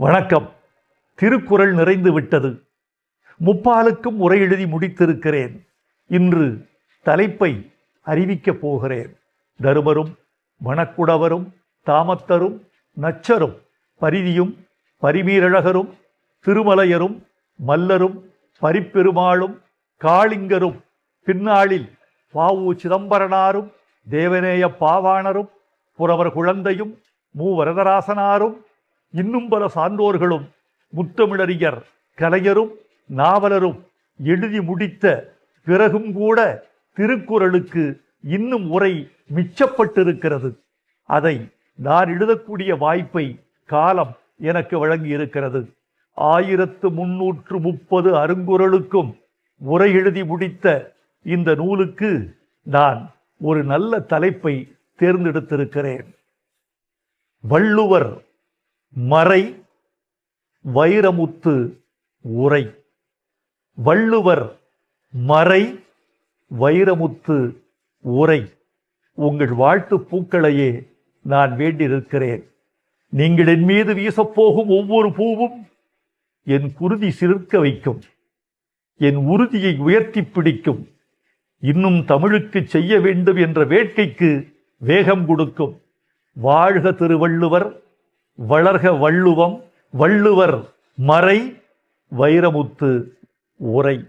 வணக்கம். திருக்குறள் நிறைந்து விட்டது. முப்பாலுக்கும் உரை எழுதி முடித்திருக்கிறேன். இன்று தலைப்பை அறிவிக்கப் போகிறேன். தருமரும் மணக்குடவரும் தாமத்தரும் நச்சரும் பரிதியும் பரிமீரழகரும் திருமலையரும் மல்லரும் பரிப்பெருமாளும் காளிங்கரும் பின்னாளில் பாவு சிதம்பரனாரும் தேவநேய பாவாணரும் புறவர் குழந்தையும் மூவரதராசனாரும் இன்னும் பல சான்றோர்களும் முத்தமிழறிஞர் கலைஞரும் நாவலரும் எழுதி முடித்த பிறகும் கூட திருக்குறளுக்கு இன்னும் உரை மிச்சப்பட்டிருக்கிறது. அதை நான் எழுதக்கூடிய வாய்ப்பை காலம் எனக்கு வழங்கியிருக்கிறது. ஆயிரத்து முன்னூற்று முப்பது அருங்குறளுக்கும் உரை எழுதி முடித்த இந்த நூலுக்கு நான் ஒரு நல்ல தலைப்பை தேர்ந்தெடுத்திருக்கிறேன். வள்ளுவர் மறை வைரமுத்து உரை. வள்ளுவர் மறை வைரமுத்து உரை. உங்கள் வாழ்த்து பூக்களையே நான் வேண்டியிருக்கிறேன். நீங்கள் என் மீது வீசப்போகும் ஒவ்வொரு பூவும் என் குருதி சிலிர்க்க வைக்கும். என் உறுதியை உயர்த்தி பிடிக்கும். இன்னும் தமிழுக்கு செய்ய வேண்டும் என்ற வேட்கைக்கு வேகம் கொடுக்கும். வாழ்க திருவள்ளுவர். வளர்க வள்ளுவம் வள்ளுவர் மறை வைரமுத்து உரை.